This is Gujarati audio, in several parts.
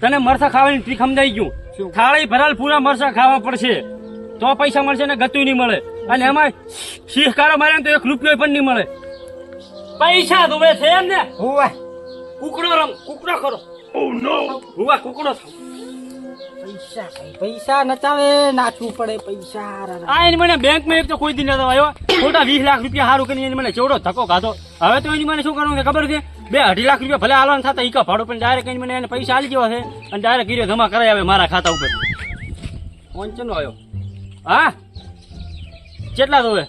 તને મરસા ખાવાની ટ્રીક સમજાઈ ગયું. થાળી ભરાલ પૂરા મરસા ખાવા પડશે. તો પૈસા મળશે ને ગતું નહીં મળે. અને એમાં શીખકારો મારે તો એક રૂપિયો પણ નહીં મળે. પૈસા દુબે છે એમ ને. હુવા. કુકડો રમ કુકડો કરો હુવા કુકડો થાવ પૈસા પૈસા નચાવે નાચવું પડે પૈસા. આ એને મને બેંકમાં એક તો કોઈ દી નતો આવ્યો. ખોટા વીસ લાખ રૂપિયા સારું કરીને એને મને ચેવડો ધક્કો ખાધો. હવે તો એની મને શું કરવું કે ખબર છે? બે અઢી લાખ રૂપિયા ભલે હાલવાનું થતા ઈકા ભાડું પણ ડાયરેક્ટ મને એને પૈસા આલી ગયો છે. અને ડાયરેક્ટ ગીરે જમા કરાય આવે મારા ખાતા ઉપર. પંચનો આવ્યો? હા? કેટલા દોવે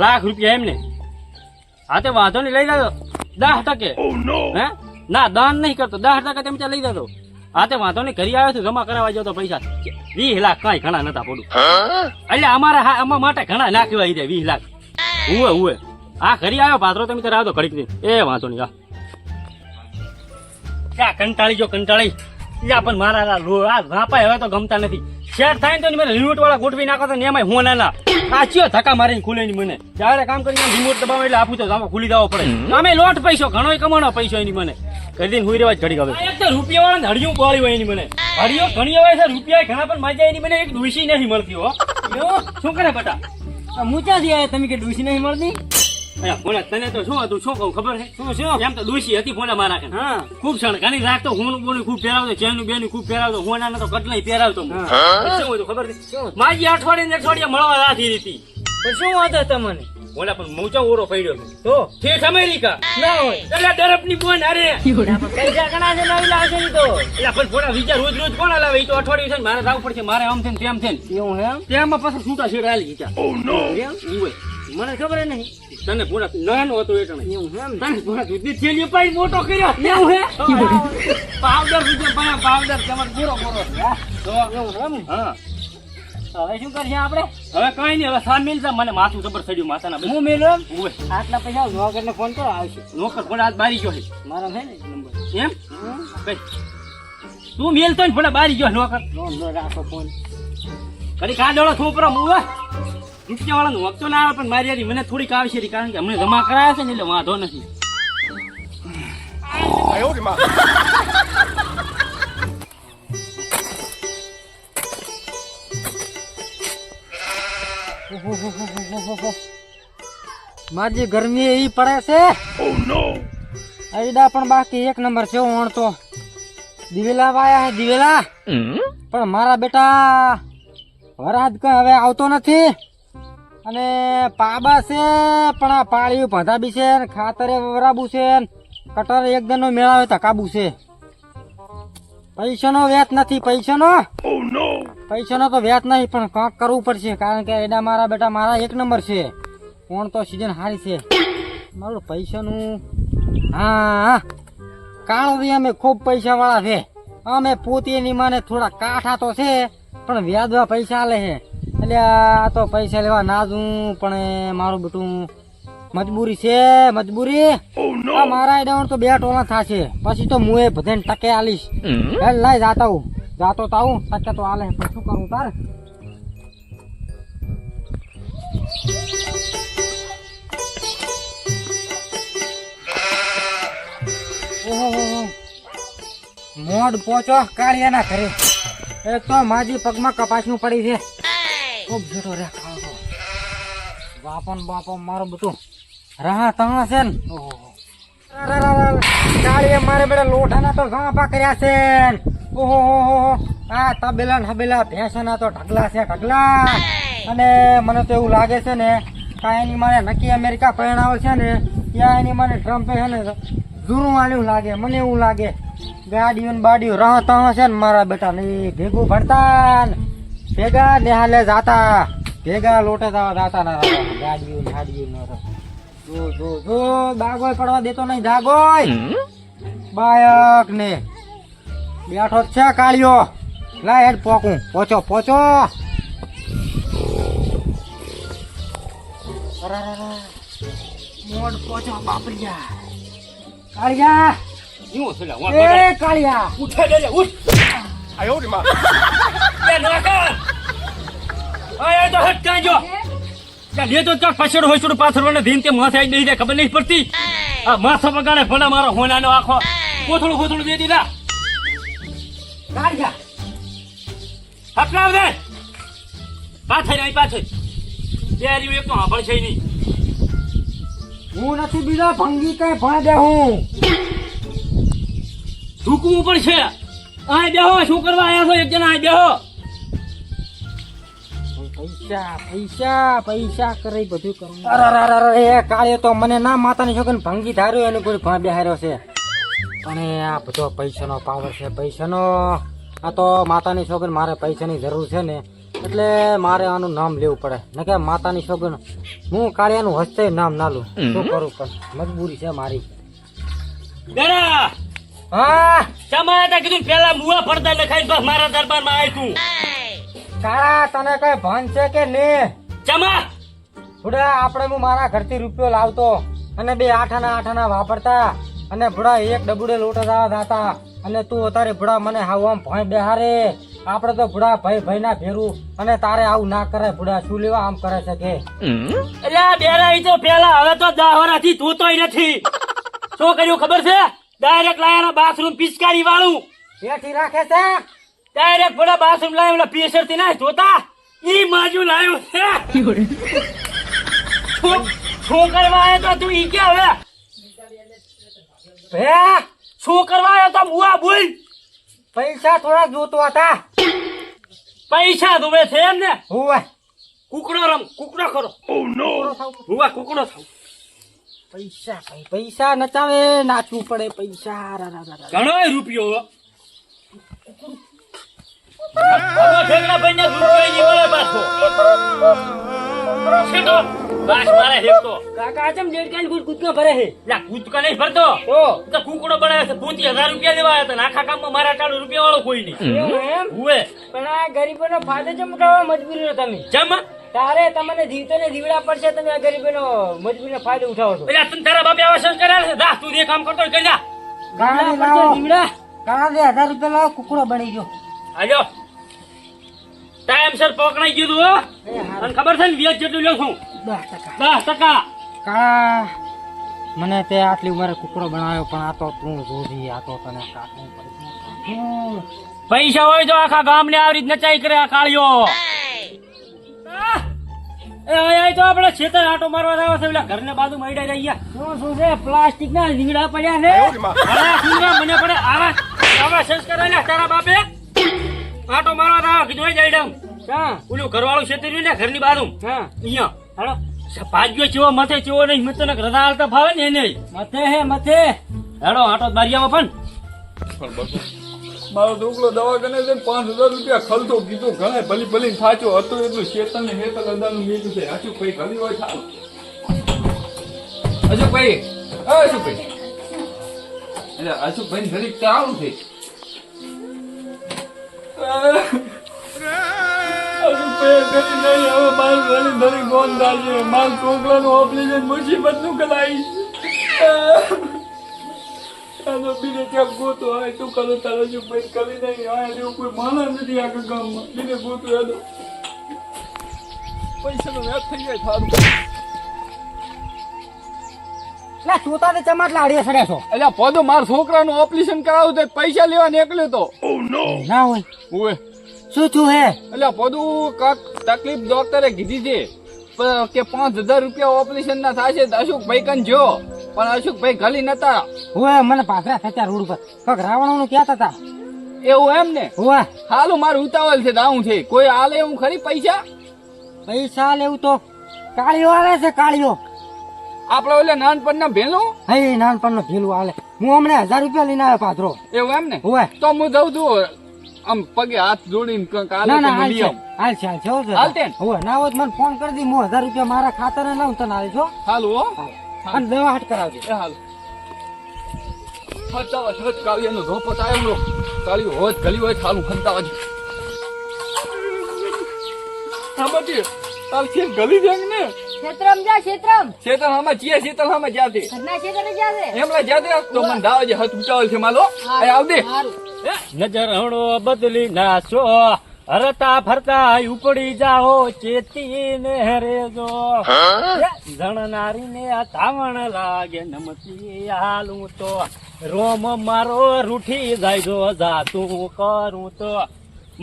લાખ રૂપિયા એમને. હા તે વાંધો નહીં લઈ જાજો. દસ ટકે. હે? ના દાન નહીં કરતો. દસ ટકા તેમ ત્યાં લઈ જાજો. હા તે વાંધો નહીં ઘરે આવ્યો છું જમા કરાવવા જાવ તો પૈસા. વીસ લાખ કાંઈ ઘણા નતા પડું એટલે અમારા અમારા માટે ઘણા નાખ્યો દે વીસ લાખ. ઉવે ઉવે. આ ઘરી આવ્યો પાત્રો તમે ત્યારે આવતો ઘડીક એ વાંધો નહીં આ કંટાળી જો કંટાળી. યા પણ મારા આ લો- આ રાપાય હવે તો ગમતા નથી. શેર થાય ને તો મને રિમોટ વાળા ગોઠવી નાખો તો ને એમાંય હું ના આ ચિયો ધક્કા મારીને ખુલે ની મને. ત્યારે કામ કરીને રિમોટ દબાવે એટલે આપું તો આમાં ખુલી જવો પડે. અમે લોટ પૈસો ઘણો કમાણો પૈસો એની મને. કરી દઈને હુઈ રેવા જ ઘડી હવે. એક તો રૂપિયા વાળા હળિયું બોળી હોય એની મને. હળિયો ઘણી હોય છે રૂપિયા ઘણા પણ મજા એની મને એક ડુસી નથી મળતી હો. શું કરે બટા? આ મૂચાથી આયા તમે કે ડુસી નહીં મળતી? ભોળા તને તો શું હતું? શું કહું? ખબર છે શું શું? એમ તો દોષી હતી ભોળા મારા કે હા. ખૂબ સણ ઘણી રાત તો હું બોલું ખૂબ પહેરાવતો ચેનું બેનું ખૂબ ફેરાવતો હું ના તો કટલાય ફેરાવતો હું. શું ખબર છે? શું? માજી અઠવાડિયે ને અઠવાડિયે મળવા રાતી હતી. પણ શું હતો તમને? પણ મોચો ઓરો પડ્યો છે. તો? ઠેઠ અમેરિકા. ના હોય. એટલે ડરપની બોન અરે પૈસા ઘણા છે નવી લાવશે તો. એટલે પણ ભોળા વિચાર રોજ રોજ કોણ લાવે એ તો અઠવાડિયું છે ને મારે જવું પડશે મારે આમ છે તેમ છે એવું એમ? તેમાં પાછા છૂટા છેડા આલી ગયા એમ? ઉવે. મને ખબર નહીં. તને પૂરા નાનો હતો એટલે તને પૂરા સુધી થેલીઓ પાઈ મોટો કર્યો. એવું હે પાવડર સુધી પાયા પાવડર તમારે પૂરો પૂરો તો એવું એમ હા. હવે શું કરશે આપણે? હવે કઈ નહીં હવે સામેલ છે મને માથું જબર ચડ્યું માથાના હું મેલો આટલા પૈસા નોકર ને ફોન કરો આવશે. નોકર પણ આજ બારી ગયો છે. મારો છે ને નંબર. એમ? કઈ તું મેલતો ને ભલે બારી ગયો નોકર. રાખો ફોન કરી કાઢોળો છોકરો મુવા રૂપિયા વખતો ના આવે પણ મારી મને થોડીક આવશે કારણ કે અમને જમા કરાયા છે ને એટલે વાંધો નથી. મારી? ગરમી એ પડે છે. આઈડા પણ બાકી એક નંબર છે હું તો દિવેલા વાયા હે દિવેલા. પણ મારા બેટા વરાદ કઈ હવે આવતો નથી. અને પાબા છે પણ આ પાળિયું પંધાબી છે ને ખાતરે વરાબુ છે કટર એકદમ નો મેળાવે તકાબું છે. પૈસાનો વ્યાજ નથી પૈસાનો? પૈસાનો તો વ્યાજ નહીં પણ કાંક કરવું પડશે કારણ કે એડા મારા બેટા મારા એક નંબર છે. કોણ તો સિઝન સારી છે. મારું પૈસાનું હા હા કાળો અમે ખૂબ પૈસા વાળા છે. અમે પોતે માને થોડા કાઠા તો છે પણ વ્યાજવા પૈસા લે છે. એટલે આ તો પૈસા લેવા ના જું પણ મારું બેટું મજબૂરી છે મજબૂરી. આ મારા તો બે ટોલા થશે. પછી તો હું એ બધાને ટકે આલીશ. હેલ લાય જાતા હું જાતો તો આવું ટકે તો આલે. પણ શું કરું તાર? મોડ પહોંચો કાળિયાના ઘરે. એક તો માજી પગમાં કપાસનું પડી છે. ખૂબ જોટો રે ખાવો બાપન બાપો મારું બધું રહા તણા છે ને. ઓહો. મારે બેડા લોઠાના તો ગાંપા કર્યા છે ઓહો, હો હો. આ તબેલા હબેલા ભેંસના તો ઢગલા છે, ઢગલા. અને મને તો એવું લાગે છે ને, કાંઈ એની મારે નક્કી અમેરિકા પરિણાવ છે ને, ત્યાં એની મને ટ્રમ્પે છે ને, જૂનું વાળ્યું લાગે, મને એવું લાગે. ગાડીઓ ને બાડીઓ રહ તહ છે ને મારા બેટા ને ભેગું ભરતા ભેગા નિહાલે જાતા. ભેગા લોટે જવા જાતા ના ગાડીઓ ગાડીઓ જો જો જો દાગોય પડવા દેતો નહીં દાગોય બાયક ને. બેઠો છે કાળિયો. લાય હેડ પોકું. પોચો પોચો. મોડ પોચો બાપરિયા. કાળિયા. શું છે કાળિયા. ઉઠે ઉઠ. એ નોકર! આ તો હટ કાંઈ લે તો ચાલ પછાડ હોય છોડું પાછળ વળે તે માથે આઈ દઈ દે ખબર નહીં પડતી? આ માથો બગાડે ભલે મારો હોનાનો આખો. કોથળું કોથળું દે દીધા. કાઢ્યા હટલાવ દે. પાછળ પાછળ બે હારી એક હાંભળ છે નહીં. હું નથી બીજો ભંગી કઈ ભણ દે હું. ઝૂકવું પણ છે અહીં બેહો શું કરવા આયા છો? એક જણા અહીં બેહો. પૈસા પૈસા પૈસા કરે બધું કરવું અરે અરે અરે અરે એ કાળે તો મને ના માતાની છોકરી ભંગી ધાર્યો એને કોઈ ભણ બેહાર્યો છે. અને આ બધો પૈસાનો પાવર છે પૈસાનો. આ તો માતાની છોકરી મારે પૈસાની જરૂર છે ને એટલે મારે આનું નામ લેવું પડે. ને કે માતાની છોકરી હું કાળિયાનું હસ્તે નામ ના લઉં. શું કરું પણ? મજબૂરી છે મારી. હા? કીધું પેલા મુવા ફરતા લખાઈ મારા દરબારમાં તું કાળા તને કઈ ભાન છે કે ને ચમા ભૂડા આપણે હું મારા ઘરથી રૂપિયો લાવતો અને બે આઠાના આઠાના વાપરતા અને ભૂડા એક ડબુડે લોટ દાવા થતા અને તું અત્યારે ભૂડા મને હાવ આમ ભય બેહારે. આપણે તો ભૂડા ભાઈ ભાઈ ના ભેરું અને તારે આવું ના કરે ભૂડા. શું લેવા આમ કરે છે કે? એટલે બેરા તો પેલા હવે તો દાહવરાથી ધોતોય નથી. શું કર્યું ખબર છે? ડાયરેક્ટ લાયા બાથરૂમ પિચકારી વાળું. બેઠી રાખે છે? ડાયરેક્ટ ભલા બાથરૂમ લાવ્યો ઓલા પ્રેશરથી ના જોતા ઈ માજુ લાવ્યો છે. શું શું કરવા આવ્યો તો તું ઈ કે હવે? હે? શું કરવા આવ્યો તો બુઆ બોલ પૈસા થોડા જોતો હતા. પૈસા ધોવે છે એમ ને? હુવે. કુકડો રમ કુકડો કરો હુવા કુકડો થાવ. પૈસા ભાઈ પૈસા નચાવે નાચવું પડે પૈસા રા રા રા રા. ઘણો રૂપિયો ઠેકડા ભાઈને રૂપિયો ઈ મળે પાછો. શેઠો, બાસ મારે હેકતો. કાકા ચમ દેડ ગુડ ગુડ ભરે હે લા, કૂદકા નહીં ભરતો. તો? તો કુકડો બનાવે છે પૂંચી રૂપિયા લેવા આવ્યા હતા ને આખા કામમાં મારા ચાલુ રૂપિયા વાળો કોઈ નહીં. હુએ. પણ આ ગરીબોનો ફાયદો ચમ ઉઠાવવા મજબૂરી તમે? જમ તારે તમને જીવતોને જીવડા પડશે તમે આ ગરીબોનો મજબૂરીનો ફાયદો ઉઠાવો છો. એટલે તને તારા બાપે આવા સંસ્કાર છે? જા તું જે કામ કરતો કરી જા. જીવડા દે હજાર રૂપિયા લાવો કુકડો બની ગયો. આજો ટાઈમસર પકડાઈ ગયું હો. અને ખબર છે ને વ્યાજ જેટલું લ્યો છું? દસ ટકા. ટકા. મને તે આટલી ઉંમરે કુકડો બનાવ્યો પણ આ તો તું જોધી આ તો તને કાઢવું પડે. પૈસા હોય તો આખા ગામને આવી રીત નચાઈ કરે આ કાળિયો! એ તો આપણે ખેતર આટો મારવા આવે છે પેલા ઘરને બાજુ મળી જાય શું શું છે? પ્લાસ્ટિક ના જીવડા પડ્યા છે? મને પડે આવા આવા સંસ્કાર તારા બાપે. કીધું જાય ડમ હા. ઓલું ઘરવાળું રહ્યું ને ઘરની બાજુ હા. અહીંયા. હાલો. ભાગ્યો ચેવો મથે ચેવો નહીં મત ને રજા હાલતા ફાવે ને એને. મથે હે મથે. હેડો આટો બારિયામાં પણ. મારો છોકરો દવાખાને જઈને પાંચ હજાર રૂપિયા ખર્ચો કીધું. ઘણે ભલી ભલી થાચો હતો એટલું શેતન ને હેતલ અદાનું મીઠું છે ભાઈ ઘણી હોય થાવ અશોકભાઈ. એટલે અશોકભાઈ ઘડી ચાલુ છે. છોકરાનું ઓપરેશન મુસીબતનું આનો બીજે ક્યાંક ગોતો હોય તું કરો? તારો જો ભાઈ કરી નહીં. આ એવું કોઈ માણસ નથી આખા ગામમાં. બીને ગોતો યાદો પૈસાનો વ્યાજ થઈ જાય થારું. લા ચોતા ને ચમાટ લાડીએ સડ્યા છો. એટલે પોદો મારા છોકરાનું ઓપરેશન કરાવું તો પૈસા લેવા નીકળ્યો તો. ના હોય. શું થયું હે? એટલે પોદું કાક તકલીફ ડોક્ટરે કીધી છે. કે પાંચ હજાર રૂપિયા ઓપરેશન ના થશે તો અશોકભાઈ કન જો. પણ અશોકભાઈ ગલી નતા. હોય મને પાઘરા થતા રોડ ઉપર. પગ રાવણનું ક્યાં હતા. એવું એમ ને? હોય હાલું મારું ઉતાવળ છે દાવું છે. કોઈ હાલે એવું ખરી પૈસા? પૈસા લેવું તો કાળીઓ આવે છે કાળીઓ. આપડે ઓલે નાનપણના ભેલું? હા નાનપણનું ભેલું હાલે હું હમણાં હજાર રૂપિયા લઈને આવ્યો પાથરો એવું એમ ને? હોય તો હું જઉં છું. આમ પગે હાથ જોડીને કંઈક હાલે ના ના હાલ છે. હાલ છે હાલ છે હો હાલ છે ને? ના હોત મને ફોન કરી દી હું હજાર રૂપિયા મારા ખાતરે લાવું તને હાલ છો હાલું હો. અને દવા હાટ કરાવજો. એ હાલ. ધોપો થાય એમનો. હોત ગલી હોય હાલું ખંતાવા છે હા બટી તાર છે ગલી છે ને. ક્ષેત્રમ જા ક્ષેત્રમ. શેતર હામાં ચિયા શેતર હામાં જાતે ઘરના ક્ષેત્રે જાશે એમલા જાતે તો મને દાવા જે ઉચાવલ છે માલો એ આવ દે હારું. નજર હણો બદલી નાશો હરતા ફરતા ઉપડી જાઓ ચેતીને રેજો જણનારીને ને તાવણ લાગે નમતી હાલું તો. રોમ મારો રૂઠી જાય જો જાતું કરું તો.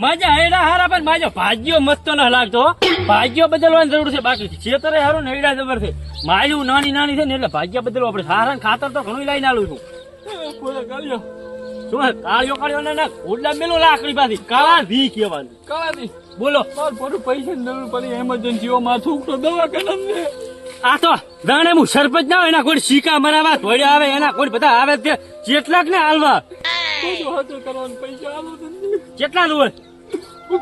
મજા હેડા હારા પણ માજો ભાગ્યો મસ્ત ન લાગતો. ભાગ્યો બદલવાની જરૂર છે. બાકી છેતરે હારો ને હેડા જબર છે. માયું નાની નાની છે ને એટલે ભાગ્ય બદલવું આપણે સારા ખાતર તો ઘણું લઈને આલું છું. શું હે? કાળિયો કાળિયો ના ના ઓડલા મેલો લાકડી પાછી કાળા ધી કહેવાનું. કાળાથી બોલો. માર પૈસા જરૂર પડી એમરજન્સી માં થૂક તો દવા કલમ ને. આ તો જાણે હું સરપંચ ના હોય એના કોઈ સિક્કા મરાવા ધોડ્યા આવે એના કોઈ બધા આવે તે કેટલાક ને હાલવા. આલો કેટલા દુવે હું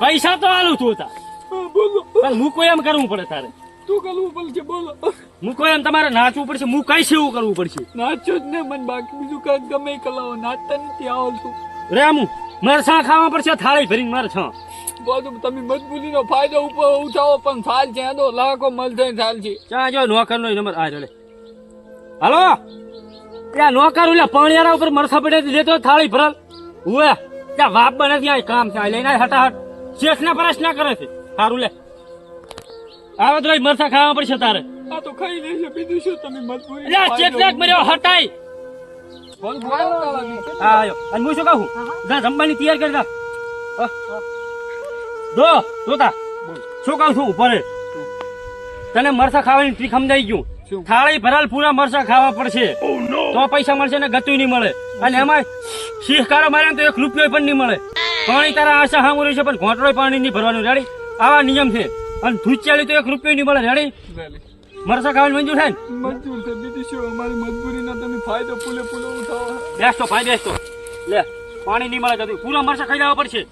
પૈસા તો હાલું તું બોલો. પણ મૂકો એમ કરવું પડે તારે? તું કરવું પડશે બોલો. મૂકો એમ તમારે નાચવું પડશે હું કઈ સેવું કરવું પડશે? નાચો જ ને મને બાકી બીજું કઈ ગમે કલાઓ. નાચતા નથી આવો છું. મારે મરસા ખાવા પડશે થાળી ભરીને મારે છ. બધું તમે મજબૂરીનો ફાયદો ઉપર ઉઠાવો પણ થાલ છે એનો લાખો મળશે થાલ છે. ચા જો નોકર નો નંબર આ રે હાલો? ત્યાં નોકર ઓલા પાણીયારા ઉપર મરસા પડે લેતો થાળી ભરલ. ઉવે ત્યાં વાપ બને ત્યાં કામ થાય લઈને હટાહટ. શેઠ ના પ્રશ્ન કરે છે. સારું લે. આવે તો મરસા ખાવા પડશે તારે. આ તો ખાઈ લેશે બીજું શું તમે મજબૂરી એટલે ચેટલાક મર્યો હટાઈ હા આયો. અને હું શું કહું? જા જમવાની તૈયાર કરી દા દો જોતા. શું કહું છું ઉપર તને મરસા ખાવાની ટ્રીક સમજાઈ ગયું. થાળી ભરાલ પૂરા મરસા ખાવા પડશે. તો પૈસા મળશે ને ગતું નહીં મળે. અને એમાં શીખકારો મારે તો એક રૂપિયો પણ નહીં મળે. પાણી તારા આશા સામું રહ્યું છે પણ ઘોંટડો પાણી નહીં ભરવાનું. રેડી આવા નિયમ છે. અને ધૂચિયાળી તો એક રૂપિયો નહીં મળે. રેડી મરસા ખાવાની મંજૂર થાય મંજૂર છે. બીજું શું? અમારી મજબૂરીના તમે ફાયદો પૂલે ફૂલો ઉઠાવો. બેસતો ભાઈ બેસતો. લે પાણી નહીં મળે કદી પૂરા મરસા ખાઈ લેવા પડશે.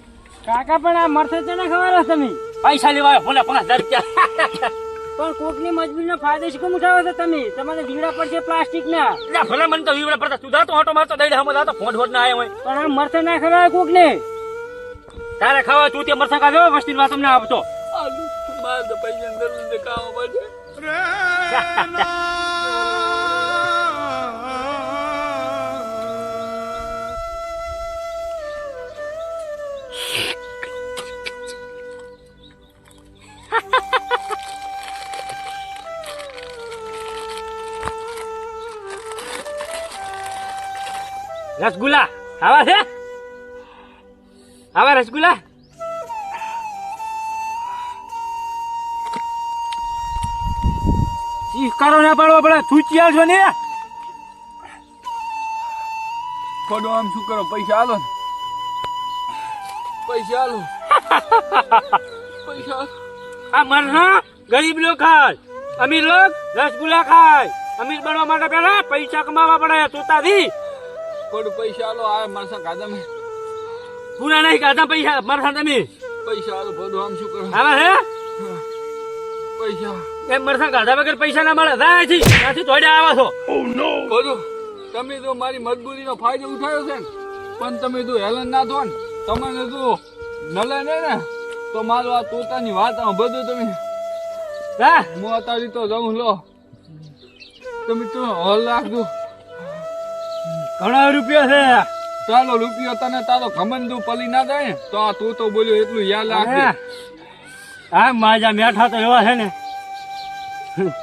કાકા પણ આ મરસે છે ને ખબર તમે. પૈસા લેવા ભલે પાંચ હજાર રૂપિયા. પણ કોકની મજબૂરીનો ફાયદો શું કેમ ઉઠાવો છો તમે? તમારે જીવડા પડશે પ્લાસ્ટિક ના ભલે મને તો વીવડા પડતા. સુધા તો ઓટો મારતો દઈ હમ તો ફોડ ફોડ ના આવ્યો હોય. પણ આ મરસા ના ખવાય કોક ને તારે ખાવા તું તે મરસા ખાજો વસ્તી વાત તમને આપતો આલુ પૈસા જરૂર છે કામ રસગુલ્લા આવા છે? આવા રસગુલ્લા? કરો ના પાડવો પડે સૂચી આવશો ને? ખોડો આમ શું કરો પૈસા આલો પૈસા આલો. પૈસા. આ મરસા ગરીબ લોક ખાય. અમીર લોક રસગુલ્લા ખાય. અમીર બનવા માટે પેલા પૈસા કમાવા પડે તોતાથી. ખોડું પૈસા આલો આ મરસા કાદમ પૂરા નહીં કાદમ પૈસા મરસા તમે. પૈસા આલો ખોડું આમ શું કરો? આવા છે પૈસા. એમ મરસા ગાધા વગર પૈસા ના મળે. જાય છે ત્યાંથી દોડ્યા આવા છો. ખોડું તમે તો મારી મજબૂરીનો ફાયદો ઉઠાયો છે ને પણ તમે તો હેલન ના થો ને તમને તો નલે ને ને તો મારું આ તોતાની વાત બધું તમે હા હું અત્યારે તો જાઉં લો. તમે તો હોલ રાખજો. ઘણા રૂપિયા છે. ચાલો રૂપિયો તને તારો ઘમંડું પલી ના જાય તો આ તું તો બોલ્યો એટલું યાદ રાખજે. હા માજા મેઠા તો એવા છે ને.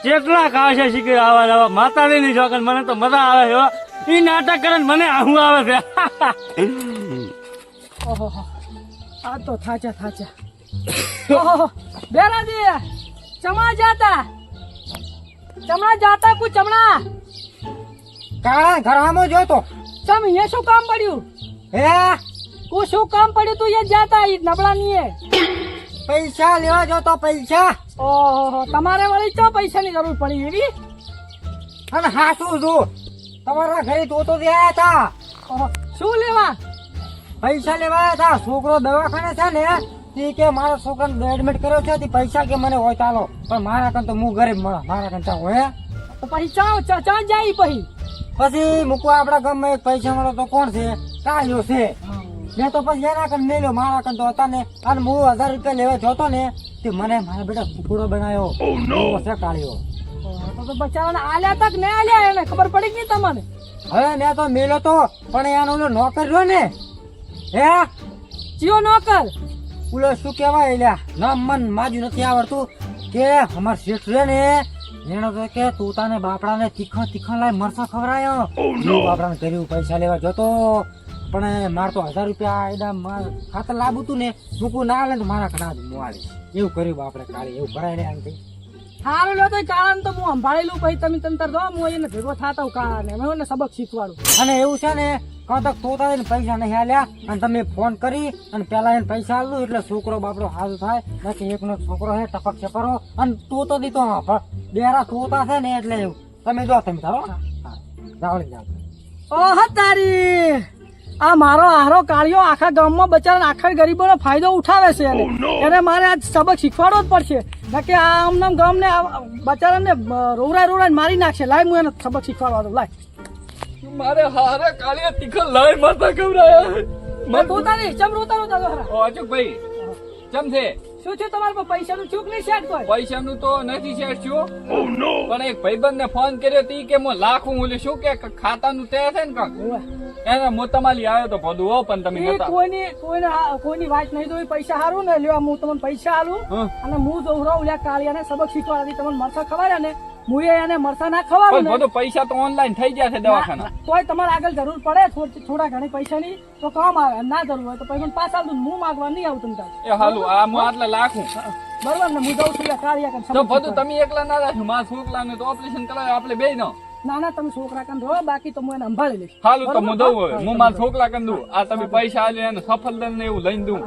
કેટલા ખાવા છે શીખી આવા આવા માતા નહીં છોકરા મને તો મજા આવે છે એ નાટક કરે મને આવું આવે છે. ઓહો આ તો થાચા થાચા. ઓહો બેરાજી ચમા જાતા. ચમા જાતા કુ ચમણા? કાળા ઘરમાં જોતો ચમ એ શું કામ પડ્યું? હે? કુ શું કામ પડ્યું તું એ જાતા ઈ નબળા ની પૈસા લેવા જોતો પૈસા. ઓહો તમારે વળી ચો પૈસાની જરૂર પડી એવી? અને હા શું છું તમારા ઘરે તો તો ગયા હતા. શું લેવા? પૈસા લેવા હતા. છોકરો દવાખાને છે ને તે કે મારા છોકરાને એડમિટ કર્યો છે તે પૈસા કે મને હોય ચાલો પણ મારા કન તો હું ગરીબ મળે મારા કન ચા હોય. તો પછી ચા ચા જાય પછી. પછી મૂકવા આપડા ગામમાં એક પૈસા મળો તો કોણ છે? કાયો છે. મેં તો પછી એના કન લ્યો મારા કન તો હતા ને અને હું હજાર રૂપિયા લેવા જોતો ને તે મને મારા બેટા કુકડો બનાવ્યો પછી કાઢ્યો. તો બચારાને આલ્યા તક ને આલ્યા એને ખબર પડી ગઈ તમને? હવે મેં તો મેલો તો પણ એનો ઓલો નોકર રહ્યો ને હે? ચિયો નોકર? ઓલો શું કહેવાય એલ્યા નામ મન માજુ નથી આવડતું કે અમાર શેઠ રે ને એનો તો કે તોતાને બાપડાને તીખા તીખા લાય મરસા ખવરાયો બાપડાને કર્યું પૈસા લેવા જતો પણ મારે તો હજાર રૂપિયા એના ખાતર લાવું તું ને મૂકું ના આવે તો મારા ઘણા જ મોવાળી એવું કર્યું આપણે કાળી એવું કરાય રહ્યા નથી હારું લો તો કાળા તો હું સંભાળેલું પછી તમે તંતર તાર દો હું એને ભેગો થતા કાળા ને હું સબક શીખવાડું. અને એવું છે ને કદક તોતા એને પૈસા નહીં આલ્યા અને તમે ફોન કરી અને પેલા એને પૈસા આલું એટલે છોકરો બાપડો હાલ થાય બાકી એકનો છોકરો છે ટપક છપરો અને તોતો દીતો બેરા તોતા છે ને એટલે એવું. તમે જો તમે તારો જાવડી જાવ ઓહ તારી! આ મારો આહારો કાળિયો આખા ગામમાં બચારા આખા ગરીબોનો ફાયદો ઉઠાવે છે એને. એને મારે આજ સબક શીખવાડવો જ પડશે. બાકી આ આમનામ ગામને આ બચારાને રોવરા રોવરાય મારી નાખશે. લાય હું એને સબક શીખવાડવા દઉં. લાય. મારે હારે કાળિયા તીખા લાય મારતા ખવડાયા મેં પોતાની ચમ રોતા રોતા દોહરા ઓ ચમ છે? શું છે તમારા પર? પૈસાનું ચૂક નહીં શેટ કોઈ? પૈસાનું તો નથી શેઠ છું પણ એક ભાઈબંધ ને ફોન કર્યો તી કે હું લાખું ઓલું શું કે? ખાતાનું તે છે ને કાક? એને મોતમાલી આવ્યો તો ભદું હો પણ તમે નતા. કોઈની કોઈને કોઈની વાત નહીં તો પૈસા હારું ને લેવા હું તમને પૈસા હાલું અને હું દોહરો ઓલ્યા કાળિયાને સબક શીખવાડી તમને મરસા ખવાડ્યા ને? હું એને મરસા ના ખવાડું પૈસા તો ઓનલાઈન થઈ ગયા છે દવાખાના. તોય તમારે આગળ જરૂર પડે થોડા ઘણી પૈસાની તો કામ આવે ના જરૂર હોય તો પૈસા પાસ આવતું હું માગવા નહીં આવું તમને એ હાલું આ હું આટલા લાખું. બરોબર ને હું જઉં છું એટલે કાળિયા તો બધું તમે એકલા ના રાખ્યું મારા છોકરા તો ઓપરેશન કરાવે આપણે બે નો. ના ના તમે છોકરા કન રહો બાકી તો હું એને સંભાળી લઈશ. હાલું તો હું દઉં હવે. હું મારા છોકરા કન દઉં. આ તમે પૈસા આલે એને સફરજન ને એવું લઈને દઉં.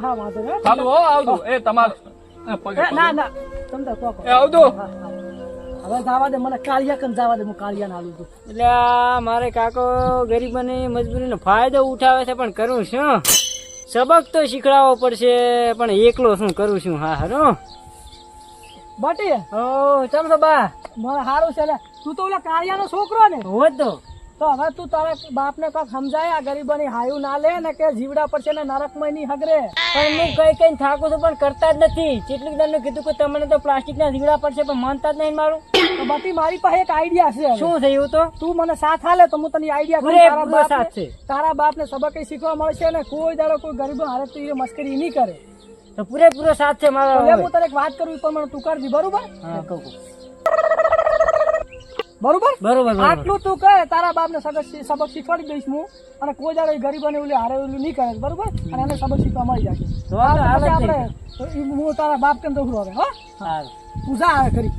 હાલું હો આવજો. એ તમારે ના ના. તમે તો. હવે જવા દે મને કાળિયા કન જવા દે હું કાળિયા ના છું. એટલે મારે કાકો ગરીબોની મજબૂરીનો ફાયદો ઉઠાવે છે પણ કરું શું? સબક તો શીખડાવવો પડશે પણ એકલો શું કરું છું? હા હારો બટી ઓ ચાલો તો બા. મને સારું છે. તું તો ઓલા કાળિયાનો છોકરો ને. હોત તો. તો હવે તું તારા બાપને કાંઈક સમજાય આ ગરીબોની હાયું ના લે ને કે જીવડા પડશે ને નરકમયની હગરે. પણ હું કઈ કઈ થાકું છું પણ કરતા જ નથી. કેટલીક દાડનું કીધું કે તમને તો પ્લાસ્ટિક ના જીવડા પડશે પણ માનતા જ નહીં મારું. તો બટી મારી પાસે એક આઈડિયા છે. શું થયું તો? તું મને સાથ હાલે તો હું તને આઈડિયા સાથ છે. તારા બાપને સબક શીખવા મળશે ને? કોઈ દાડો કોઈ ગરીબો હારે તો એ મસ્કરી નહીં કરે. તો પૂરેપૂરો સાથ છે મારો હું તને એક વાત કરું પણ મને તું કરજી બરોબર? હા કહું. બરોબર? બરોબર આટલું તું કહે તારા બાપને સબક સબક શીખવાડી દઈશ હું. અને કોઈ જાણે ગરીબ ગરીબોને ઓલી હારે ઓલું નહીં કરે બરોબર? અને એને સબક શીખવા મળી જાય. તો આપણે હું તારા બાપ કેમ તો હવે હા. પૂજા આવે ખરી